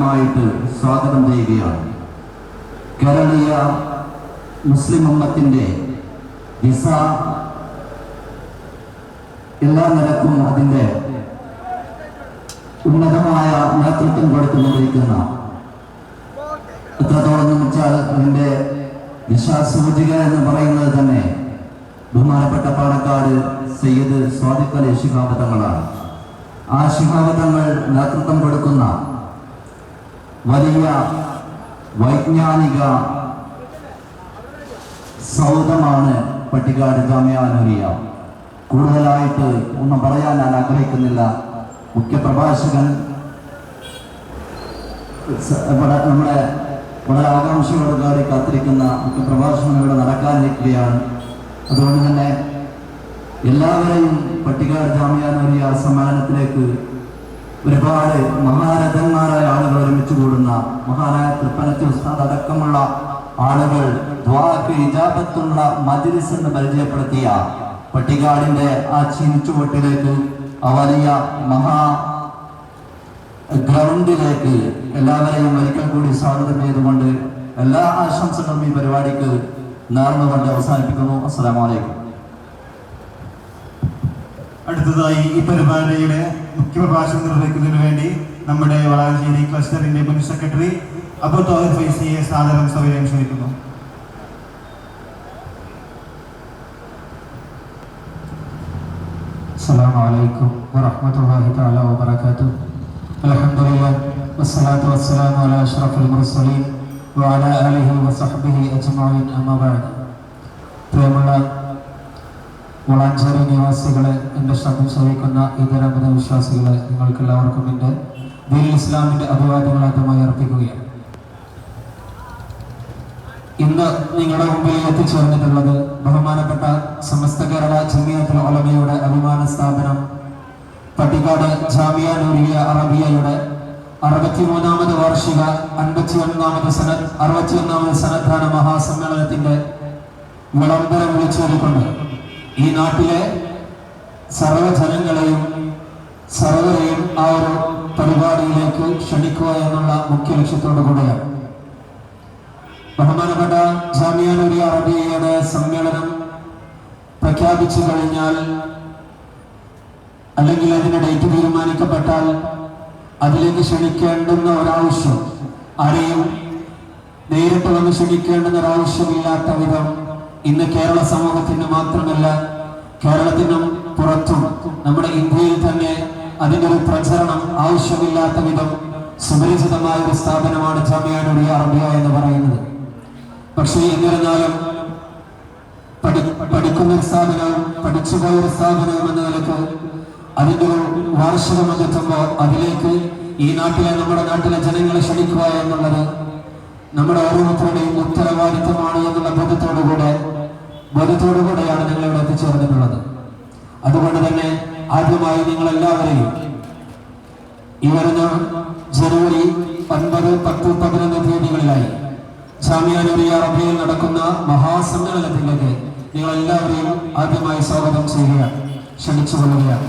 ായിട്ട് സ്വാഗതം ചെയ്യുകയാണ്. കേരളീയ മുസ്ലിം ഉമ്മത്തിന്റെ വിസ എല്ലാ നിലക്കും അതിന്റെ ഉന്നതമായ നേതൃത്വം കൊടുത്തുകൊണ്ടിരിക്കുന്ന എത്രത്തോളം വെച്ചാൽ അതിന്റെ ദിശാസൂചിക എന്ന് പറയുന്നത് തന്നെ ബഹുമാനപ്പെട്ട പാണക്കാട് സയ്യിദ് സ്വാദിഖ് അലി ശിഹാബത്തങ്ങളാണ് ആ ശിഹാബത്തങ്ങൾ നേതൃത്വം കൊടുക്കുന്ന വലിയ വൈജ്ഞാനിക സൗദമാണ് പട്ടികാട് ജാമ്യാനൂരിയ. കൂടുതലായിട്ട് ഒന്നും പറയാൻ ഞാൻ ആഗ്രഹിക്കുന്നില്ല. മുഖ്യ പ്രഭാഷകൻ ഇവിടെ നമ്മുടെ വളരെ ആകാംക്ഷയോട് ആകാംക്ഷയോടുകൂടി കാത്തിരിക്കുന്ന മുഖ്യ പ്രഭാഷണം ഇവിടെ നടക്കാനിരിക്കുകയാണ്. അതുകൊണ്ട് തന്നെ എല്ലാവരെയും പട്ടികാട് ജാമ്യാനൂരിയ സമ്മേളനത്തിലേക്ക് ഒരുപാട് മഹാരഥന്മാരായ ആളുകൾ ഒരുമിച്ച് കൂടുന്ന മഹാനായ തൃപ്പനത്തി ഉസ്താദ് അടക്കമുള്ള ആളുകൾ ദ്വാക്ക് ഇജാബത്തുള്ള മജിലിസ് എന്ന് പരിചയപ്പെടുത്തിയ പട്ടികാടിന്റെ ആ ചീനിച്ചുവട്ടിലേക്ക് ആ വലിയ മഹാ ഗ്രൗണ്ടിലേക്ക് എല്ലാവരെയും ഒരിക്കൽ കൂടി സ്വാഗതം ചെയ്തുകൊണ്ട് എല്ലാ ആശംസകളും ഈ പരിപാടിക്ക് നേർന്നുകൊണ്ട് അവസാനിപ്പിക്കുന്നു. അസ്സലാമു അലൈക്കും. അടുത്തതായി ഈ പരിപാടിയുടെ മുഖ്യപ്രഭാഷണം നിർവഹിക്കുന്നതിന് വേണ്ടി നമ്മുടെ വളാഞ്ചേരി ക്ലസ്റ്ററിന്റെ മുൻ സെക്രട്ടറി അബു തോഹിർ ഫൈസിയെ സാദരം സൗകര്യം ക്ഷണിക്കുന്നു السلام عليكم ورحمة الله تعالى وبركاته الحمد لله والصلاة والسلام على أشرف المرسلين وعلى آله وصحبه أجمعين أما بعد പ്രിയമുള്ള വളാഞ്ചേരി നിവാസികളെ എന്റെ ശബ്ദം ശ്രവിക്കുന്ന ഇതര മതവിശ്വാസികളെ നിങ്ങൾക്ക് എല്ലാവർക്കും എന്റെ ദീൻ ഇസ്ലാമിന്റെ അഭിവാദ്യങ്ങൾ ആദ്യമായി അർപ്പിക്കുകയാണ്. ഇന്ന് നിങ്ങളുടെ മുമ്പിൽ എത്തിച്ചേർന്നിട്ടുള്ളത് ബഹുമാനപ്പെട്ട സമസ്ത കേരള ജമിയത്തുൽ ഉലമയുടെ അഭിമാന സ്ഥാപനം പട്ടിക്കാട് ജാമിയ നൂരിയ അറബിയയുടെ അറുപത്തിമൂന്നാമത് വാർഷിക അൻപത്തി ഒന്നാമത് സന അറുപത്തി ഒന്നാമത് സന്നദ്ധാന മഹാസമ്മേളനത്തിന്റെ വിളംബരം വിളിച്ചേറിക്കൊണ്ട് ഈ നാട്ടിലെ സർവജനങ്ങളെയും സർവരെയും ആ ഒരു പരിപാടിയിലേക്ക് ക്ഷണിക്കുക എന്നുള്ള മുഖ്യ ലക്ഷ്യത്തോടു കൂടെയാണ്. ബഹുമാനപ്പെട്ട ജാമിയാനൂരി അറബിയയുടെ സമ്മേളനം പ്രഖ്യാപിച്ചു കഴിഞ്ഞാൽ അല്ലെങ്കിൽ അതിന്റെ ഡേറ്റ് തീരുമാനിക്കപ്പെട്ടാൽ അതിലേക്ക് ക്ഷണിക്കേണ്ടുന്ന ഒരാവശ്യം ആരെയും നേരിട്ട് വന്ന് ക്ഷണിക്കേണ്ടുന്ന ഒരാവശ്യമില്ലാത്ത വിധം ഇന്ന് കേരള സമൂഹത്തിന് മാത്രമല്ല കേരളത്തിനും പുറത്തും നമ്മുടെ ഇന്ത്യയിൽ തന്നെ അതിന്റെ ഒരു പ്രചരണം ആവശ്യമില്ലാത്ത വിധം സുപരിചിതമായ ഒരു സ്ഥാപനമാണ് ജാമ്യാനുടി അറബിയ എന്ന് പറയുന്നത്. പക്ഷേ എന്നിരുന്നാലും പഠി പഠിക്കുന്ന ഒരു സ്ഥാപനവും പഠിച്ചുപോയ ഒരു സ്ഥാപനവും എന്ന നിലയ്ക്ക് അതിന്റെ ഒരു വാർഷികം എത്തുമ്പോൾ അതിലേക്ക് ഈ നാട്ടിലെ നമ്മുടെ നാട്ടിലെ ജനങ്ങളെ ക്ഷണിക്കുക എന്നുള്ളത് നമ്മുടെ ഓരോരുത്തരുടെയും ഉത്തരവാദിത്തമാണ് എന്നുള്ള ബോധത്തോടുകൂടെ ബോധത്തോടുകൂടെയാണ് നിങ്ങൾ ഇവിടെ എത്തിച്ചേർന്നിട്ടുള്ളത്. അതുകൊണ്ട് തന്നെ ആദ്യമായി നിങ്ങൾ എല്ലാവരെയും ഈ വരുന്ന ജനുവരി ഒൻപത് പത്ത് പതിനൊന്ന് തീയതികളിലായി ജാമ്യാനുറിയ അറബിയിൽ നടക്കുന്ന മഹാസമ്മേളനത്തിലേക്ക് നിങ്ങൾ എല്ലാവരെയും ആദ്യമായി സ്വാഗതം ചെയ്യുക ക്ഷണിച്ചു കൊള്ളുകയാണ്